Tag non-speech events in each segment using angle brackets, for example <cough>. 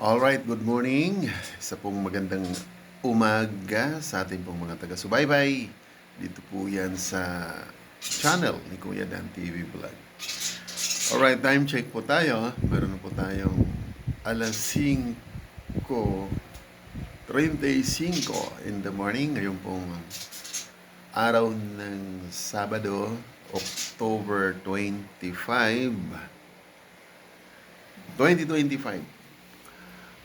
Alright, good morning. Isa pong magandang umaga sa ating pong mga taga-subaybay. Dito po yan sa channel ni Kuya Dan TV Vlog. Alright, time check po tayo. Meron po tayong alas 5.35 in the morning. Ngayon pong araw ng Sabado, October 25, 2025.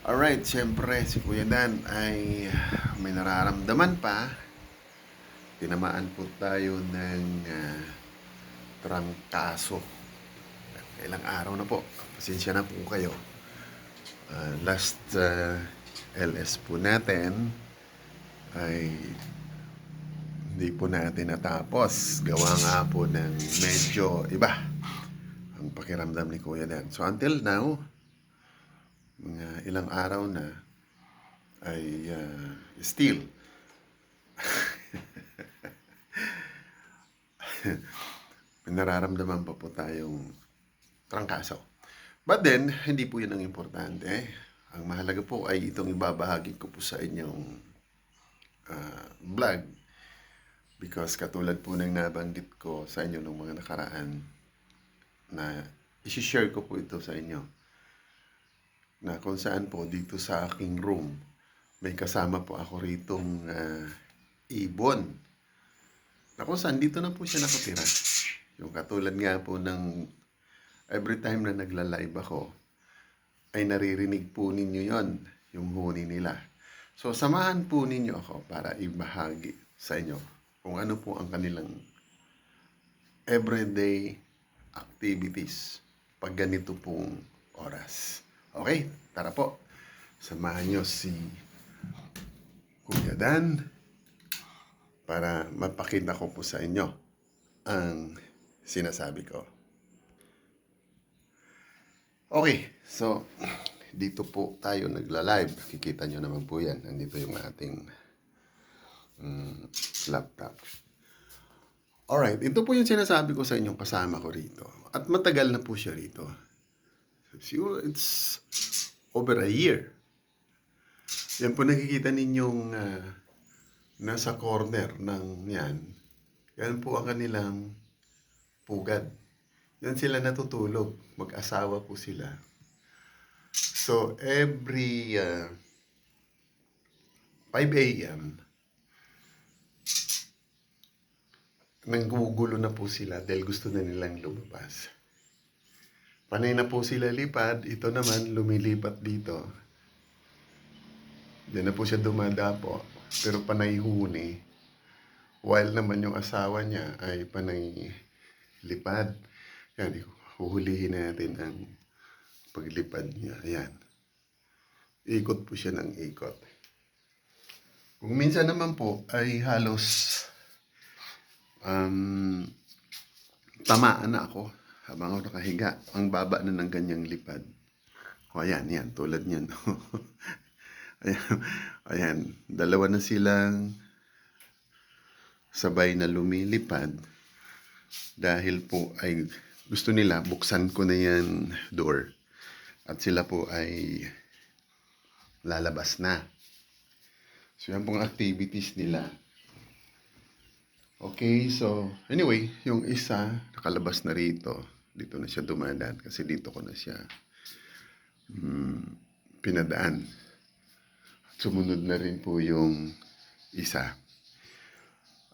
Alright, siyempre si Kuya Dan ay may nararamdaman pa. Tinamaan po tayo ng ah, trangkaso. Ilang araw na po. Pasensya na po kayo. Ah, last ah, LS po natin ay hindi po natin natapos. Gawa nga po ng medyo iba ang pakiramdam ni Kuya Dan. So until now, mga ilang araw na ay uh, still <laughs> nararamdaman pa po tayong trangkaso. But then, hindi po yun ang importante. Ang mahalaga po ay itong ibabahagi ko po sa inyong uh, vlog because katulad po ng nabanggit ko sa inyo ng mga nakaraan na isi-share ko po ito sa inyo na kung saan po dito sa aking room may kasama po ako ritong ah, ibon na kung saan dito na po siya nakatira yung katulad nga po ng every time na nagla-live ako ay naririnig po ninyo yon yung huni nila so samahan po ninyo ako para ibahagi sa inyo kung ano po ang kanilang everyday activities pag ganito pong oras. Okay, tara po. Samahan nyo si Kuya Dan para mapakita ko po sa inyo ang sinasabi ko. Okay, so dito po tayo nagla-live. Kikita nyo naman po yan. Nandito yung ating mm, laptop. Alright, ito po yung sinasabi ko sa inyong kasama ko rito. At matagal na po siya rito. Siguro it's over a year. Yan po nakikita ninyong ah, nasa corner ng yan. Yan po ang kanilang pugad. Yan sila natutulog. Mag-asawa po sila. So, every ah, 5 a.m., nanggugulo na po sila dahil gusto na nilang lumabas. Panay na po sila lipad, ito naman lumilipat dito. Diyan na po siya dumadapo, pero panay huni. While naman yung asawa niya ay panay lipad. Yan, huhulihin natin ang paglipad niya. Ayan. Ikot po siya ng ikot. Kung minsan naman po ay halos um, tamaan na ako habang ako nakahiga. Ang baba na ng ganyang lipad. O ayan, yan, tulad niyan. <laughs> ayan, ayan, dalawa na silang sabay na lumilipad dahil po ay gusto nila buksan ko na yan door at sila po ay lalabas na. So yan pong activities nila. Okay, so anyway, yung isa nakalabas na rito. Dito na siya dumadaan kasi dito ko na siya hmm, pinadaan. Sumunod na rin po yung isa.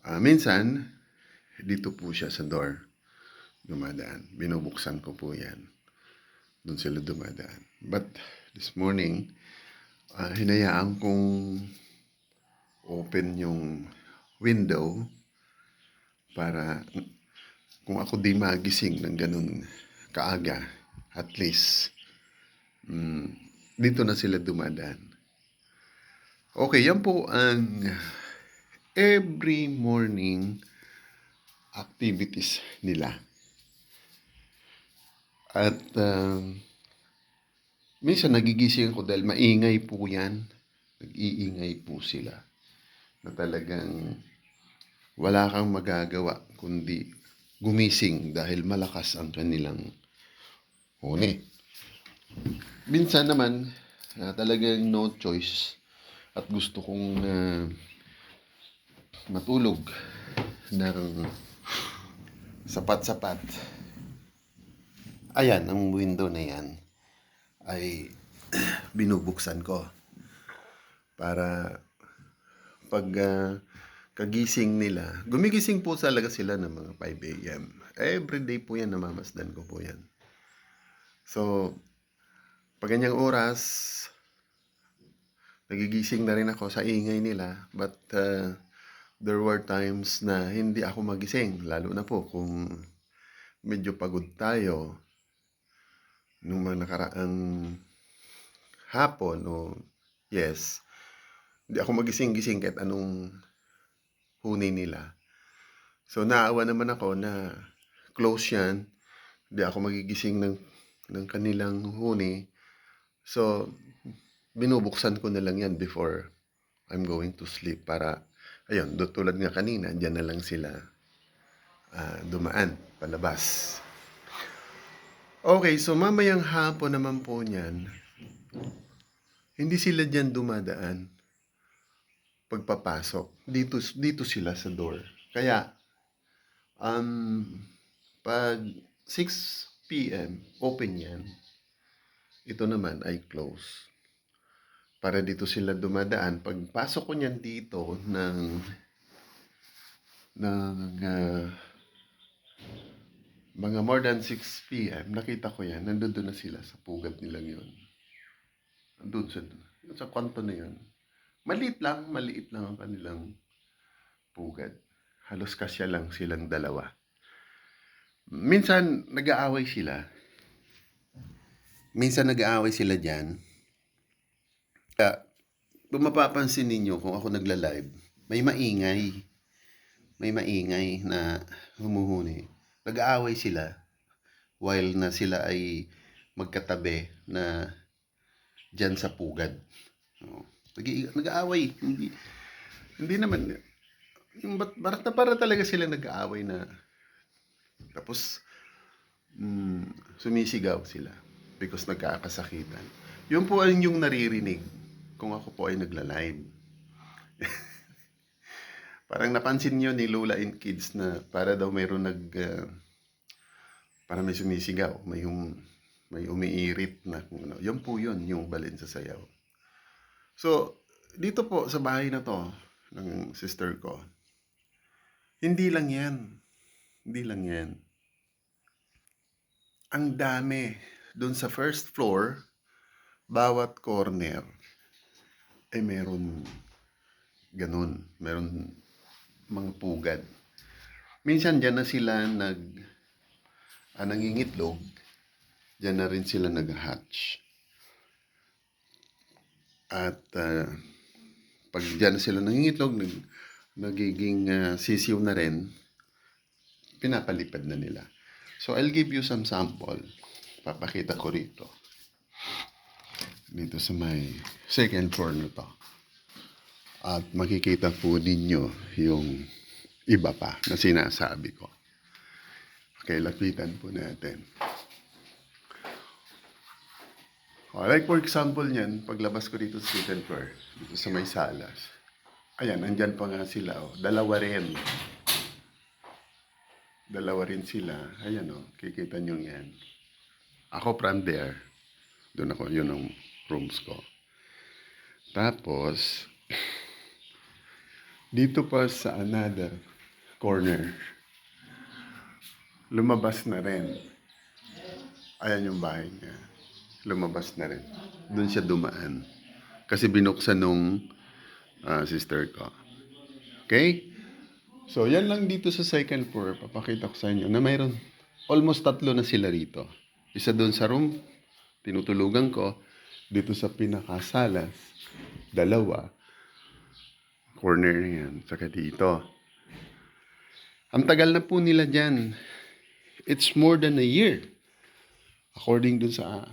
Ah, minsan, dito po siya sa door dumadaan. Binubuksan ko po yan. Doon sila dumadaan. But this morning, ah, hinayaan kong open yung window para kung ako di magising ng ganun kaaga, at least, mm, dito na sila dumadaan. Okay, yan po ang every morning activities nila. At um, minsan nagigising ako dahil maingay po yan. Nag-iingay po sila. Na talagang wala kang magagawa kundi gumising dahil malakas ang kanilang huni. Minsan naman, ah, talagang no choice at gusto kong ah, matulog ng sapat-sapat. Ayan, ang window na yan ay <clears throat> binubuksan ko para pag ah, kagising nila, gumigising po talaga sila ng mga 5 a.m. Everyday po yan, namamasdan ko po yan. So, pag ganyang oras, nagigising na rin ako sa ingay nila. But uh, there were times na hindi ako magising. Lalo na po kung medyo pagod tayo nung mga nakaraang hapon o yes, hindi ako magising-gising kahit anong huni nila. So naawa naman ako na close yan. Hindi ako magigising ng, ng kanilang huni. So binubuksan ko na lang yan before I'm going to sleep para, ayun, do- tulad nga kanina, dyan na lang sila ah, dumaan, palabas. Okay, so mamayang hapon naman po niyan, hindi sila dyan dumadaan pagpapasok. Dito, dito sila sa door. Kaya, um, pag 6 p.m., open yan. Ito naman ay close para dito sila dumadaan. Pagpasok ko niyan dito ng ng ah, mga more than 6 p.m., nakita ko yan, nandun na sila sa pugad nilang yun. Nandun sa, sa kwanto na yun. Maliit lang, maliit lang ang kanilang pugad. Halos kasya lang silang dalawa. Minsan, nag-aaway sila. Minsan nag-aaway sila dyan. Kaya, kung mapapansin ninyo kung ako nagla-live, may maingay. May maingay na humuhuni. Nag-aaway sila while na sila ay magkatabi na dyan sa pugad. Oh. Nag- nag-aaway. Hindi, hindi naman. Yung bat, para, para talaga sila nag-aaway na tapos mm, sumisigaw sila because nagkakasakitan. Yun po ang yung naririnig kung ako po ay nagla-live. <laughs> Parang napansin niyo ni Lola and Kids na para daw mayroon nag ah, para may sumisigaw, may yung may umiirit na kung ano. Yun po yun, yung balin sa sayaw. So, dito po sa bahay na to ng sister ko, hindi lang yan. Hindi lang yan. Ang dami. Doon sa first floor, bawat corner, ay meron ganun. Meron mga pugad. Minsan dyan na sila nag ah, nangingitlog. Dyan na rin sila nag-hatch. At ah, pag dyan sila nangingitlog, nag, nagiging ah, sisiw na rin, pinapalipad na nila. So, I'll give you some sample. Papakita ko rito. Dito sa may second floor na to. At makikita po ninyo yung iba pa na sinasabi ko. Okay, lapitan po natin. Oh, like for example niyan, paglabas ko dito sa second floor, dito sa may salas. Ayan, andyan pa nga sila. Oh. Dalawa rin. Dalawa rin sila. Ayan oh, kikita nyo yan. Ako from there. Doon ako, yun ang rooms ko. Tapos, <laughs> dito pa sa another corner, lumabas na rin. Ayan yung bahay niya. Lumabas na rin. Doon siya dumaan. Kasi binuksan nung ah, sister ko. Okay? So, yan lang dito sa second floor. Papakita ko sa inyo na mayroon almost tatlo na sila rito. Isa doon sa room, tinutulugan ko. Dito sa pinakasalas, dalawa. Corner na yan. Saka dito. Ang tagal na po nila dyan. It's more than a year. According dun sa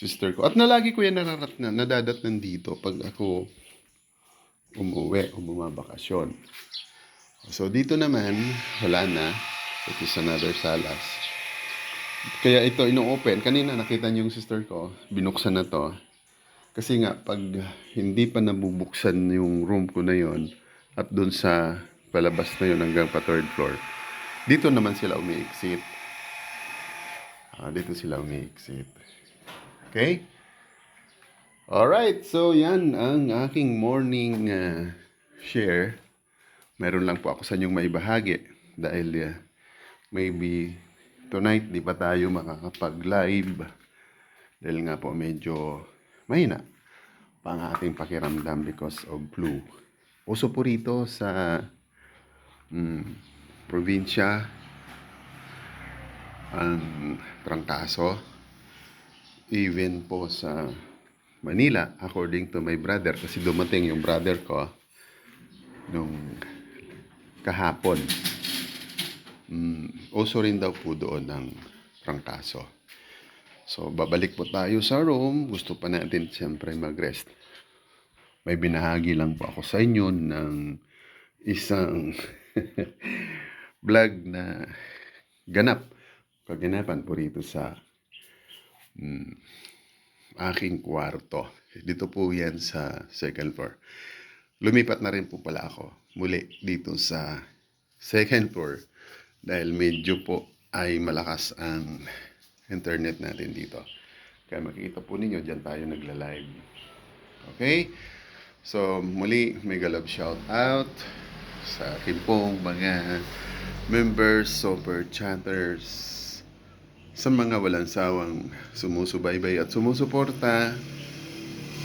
sister ko. At nalagi ko yan nararat na, nadadatnan dito pag ako umuwi o bumabakasyon. So dito naman, wala na. It is another salas. Kaya ito ino-open. Kanina nakita niyo yung sister ko, binuksan na to. Kasi nga, pag hindi pa nabubuksan yung room ko na yon at doon sa palabas na yun hanggang pa third floor, dito naman sila umiiksit. Ah, dito sila umiiksit. Okay? Alright, so yan ang aking morning ah, share. Meron lang po ako sa inyong maibahagi dahil ah, maybe tonight di pa tayo makakapag-live dahil nga po medyo mahina pa ang ating pakiramdam because of flu. Uso po rito sa mm, probinsya ang trangkaso even po sa Manila according to my brother kasi dumating yung brother ko nung kahapon. Mm, uso rin daw po doon ng trangkaso so babalik po tayo sa room. Gusto pa natin siyempre mag-rest. May binahagi lang po ako sa inyo ng isang <laughs> vlog na ganap kaganapan po rito sa mm, aking kwarto. Dito po yan sa second floor. Lumipat na rin po pala ako muli dito sa second floor dahil medyo po ay malakas ang internet natin dito. Kaya makikita po ninyo, dyan tayo nagla-live. Okay? So, muli, mega love shout out sa akin pong mga members, super chatters, sa mga walang sawang sumusubaybay at sumusuporta.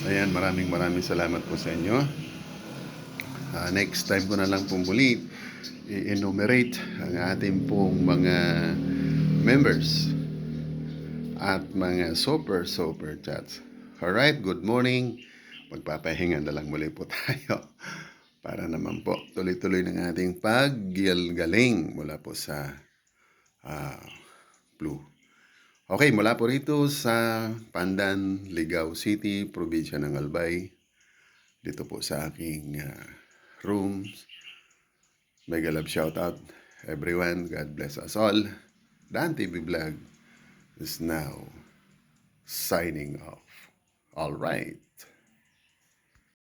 Ayan, maraming maraming salamat po sa inyo. Ah, next time ko na lang pong muli i-enumerate ang ating pong mga members at mga super super chats. Alright, good morning. Magpapahinga na lang muli po <laughs> tayo para naman po tuloy-tuloy ng ating paggilgaling mula po sa ah, flu. Okay, mula po rito sa Pandan, Ligao City, probinsya ng Albay. Dito po sa aking ah, rooms. Mega love shout out everyone. God bless us all. Dan TV Vlog is now signing off. All right.